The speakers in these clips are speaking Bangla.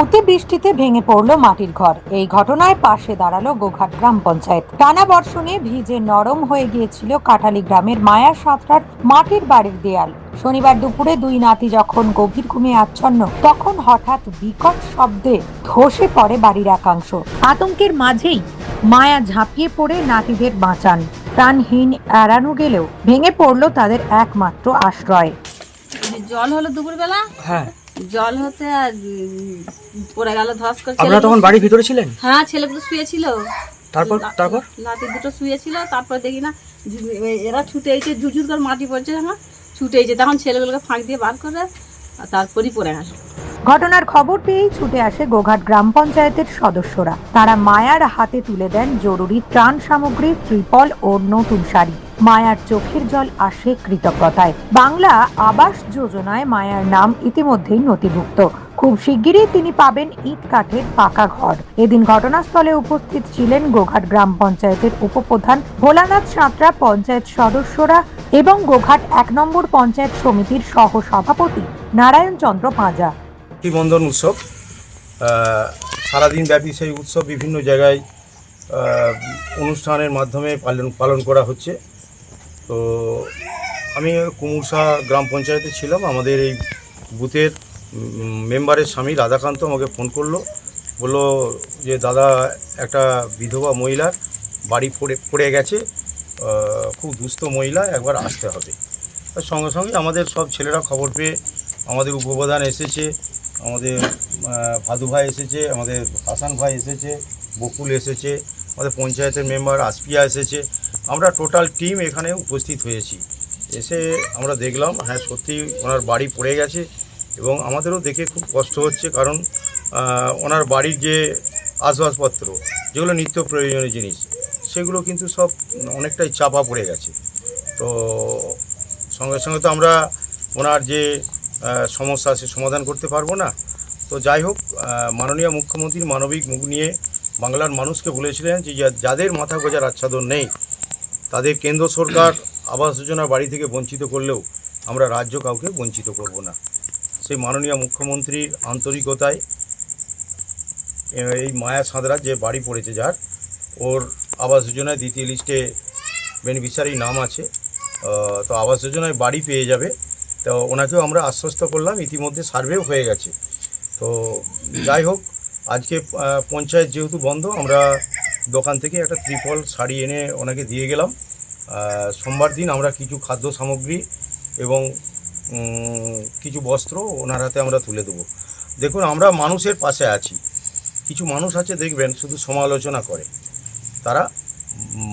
অতি বৃষ্টিতে ভেঙে পড়ল মাটির ঘর। এই ঘটনায় পাশে দাঁড়াল গোঘাট গ্রাম পঞ্চায়েত। টানা বর্ষণে ভিজে নরম হয়ে গিয়েছিল কাঠালি গ্রামের মায়া সাঁতরার মাটির বাড়ির দেয়াল। শনিবার দুপুরে দুই নাতি যখন গভীর ঘুমে আচ্ছন্ন তখন হঠাৎ বিকট শব্দে ধসে পড়ে বাড়ির একাংশ। আতঙ্কের মাঝেই মায়া ঝাঁপিয়ে পড়ে নাতিদের বাঁচান। প্রাণহীন এড়ানো গেলেও ভেঙে পড়ল তাদের একমাত্র আশ্রয়। জল হলো দুপুরবেলা? হ্যাঁ। জল হতে আর পড়ে গেল ধস করে আপনারা তখন বাড়ির ভিতরে ছিলেন? হ্যাঁ ছেলেগুলো শুয়েছিল। তারপর তারপর? নাতি দুটো শুয়েছিল তারপর দেখি না এরা ছুটে এসে ঝুঝুর করে মাটি পড়ছে আমার ছুটে এসে তখন ছেলেগুলোকে ফাঁক দিয়ে বার করে আর তারপরই পড়ে গেল ঘটনার খবর পেয়েই ছুটে আসে গোঘাট গ্রাম পঞ্চায়েতের সদস্যরা। তারা মায়ার হাতে তুলে দেন জরুরি ত্রাণ সামগ্রী, ত্রিপল ও নতুন শাড়ি। মায়ার চোখের জল আসে কৃতজ্ঞতায়। বাংলা আবাস যোজনায় মায়ার নাম ইতিমধ্যেই নথিভুক্ত। খুব শিগগিরই তিনি পাবেন ইট কাঠের পাকা ঘর। এদিন ঘটনাস্থলে উপস্থিত ছিলেন গোঘাট গ্রাম পঞ্চায়েতের উপপ্রধান ভোলানাথ সাঁতরা, পঞ্চায়েত সদস্যরা এবং গোঘাট এক নম্বর পঞ্চায়েত সমিতির সহ সভাপতি নারায়ণ চন্দ্র পাঁজা। রাখি বন্ধন উৎসব সারাদিন ব্যাপী সেই উৎসব বিভিন্ন জায়গায় অনুষ্ঠানের মাধ্যমে পালন পালন করা হচ্ছে। তো আমি কুমুরসা গ্রাম পঞ্চায়েতে ছিলাম। আমাদের এই বুথের মেম্বারের স্বামী রাধাকান্ত আমাকে ফোন করল। বলল যে, দাদা, একটা বিধবা মহিলার বাড়ি পড়ে পড়ে গেছে। খুব দুস্থ মহিলা, একবার আসতে হবে। সঙ্গে সঙ্গে আমাদের সব ছেলেরা খবর পেয়ে আমাদের উপপ্রধান এসেছে। আমাদের ভাদু ভাই এসেছে, আমাদের হাসান ভাই এসেছে, বকুল এসেছে, আমাদের পঞ্চায়েতের মেম্বার আসপিয়া এসেছে। আমরা টোটাল টিম এখানে উপস্থিত হয়েছি। এসে আমরা দেখলাম হ্যাঁ সত্যি ওনার বাড়ি পড়ে গেছে এবং আমাদেরও দেখে খুব কষ্ট হচ্ছে কারণ ওনার বাড়ির যে আসবাবপত্র, যেগুলো নিত্য প্রয়োজনীয় জিনিস, সেগুলো কিন্তু সব অনেকটাই চাপা পড়ে গেছে। তো সঙ্গে সঙ্গে তো আমরা ওনার যে সমস্যা সে সমাধান করতে পারব না। তো যাই হোক মাননীয় মুখ্যমন্ত্রীর মানবিক মুখ নিয়ে বাংলার মানুষকে বলেছিলেন যে, যা- যাদের মাথা গোজার আচ্ছাদন নেই, তাদের কেন্দ্র সরকার আবাস যোজনা বাড়ি থেকে বঞ্চিত করলেও আমরা রাজ্য কাউকে বঞ্চিত করব না। সেই মাননীয় মুখ্যমন্ত্রীর আন্তরিকতায়, এই মায়া সাঁতরা যে বাড়ি পড়েছে যার, ওর আবাস যোজনায় দ্বিতীয় লিস্টে বেনিফিশিয়ারি নাম আছে। তো আবাস যোজনায় বাড়ি পেয়ে যাবে। তো ওনাকেও আমরা আশ্বস্ত করলাম, ইতিমধ্যে সার্ভেও হয়ে গেছে। তো যাই হোক, আজকে পঞ্চায়েত যেহেতু বন্ধ, আমরা দোকান থেকে একটা ত্রিপল শাড়ি এনে ওনাকে দিয়ে গেলাম। সোমবার দিন আমরা কিছু খাদ্য সামগ্রী এবং কিছু বস্ত্র ওনার হাতে আমরা তুলে দেবো। দেখুন, আমরা মানুষের পাশে আছি। কিছু মানুষ আছে, দেখবেন, শুধু সমালোচনা করে। তারা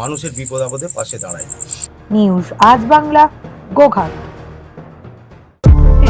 মানুষের বিপদ আপদে পাশে দাঁড়ায়। নিউজ, আজ বাংলা, গোঘাট।